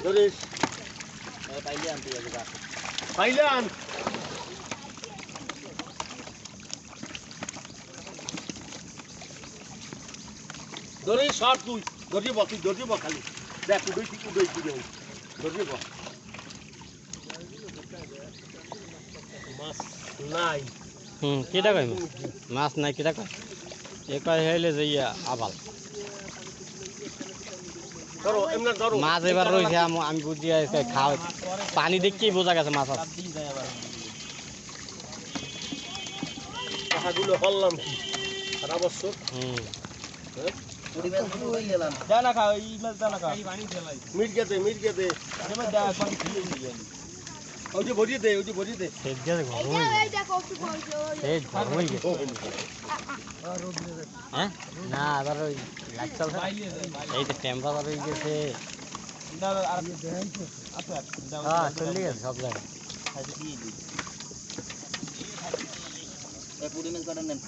ধরিস পাইলে আনতে যাবে পাইলে আন ধরিস সর তুই ধরিয়ে বল তুই ধরিয়ে বল খালি দেখ উদয় তুই উদয় তুই বল মাছ নাই হুম কেটা কইম মাছ নাই কেটা কয়? এ কয় হইলে যে ইয়া আবাল। ধরো ধরো মাছ এবার রয়েছে আমি বুঝি আছে খাওয়া পানি দেখতেই বোঝা গেছে মাছ কথাগুলো হল্লাম কি সারা বছর। হুম। দানা খাও এই মাছ দানা খাও মির্গে দে মির্গে দে এবার দা পানি খেয়ে নিয়ে ওই যে ভরিয়ে দে ওই যে ভরিয়ে দে। সেই দিয়ে ঘর হয়ে গেছে হয়ে গেছে। হ্যাঁ? না এবার ওই লাইট চলছে এই তো টেম্পারেচার হয়ে গেছে। হ্যাঁ চলে গেছে সব জায়গায়। পরিবেশ করেন নেন।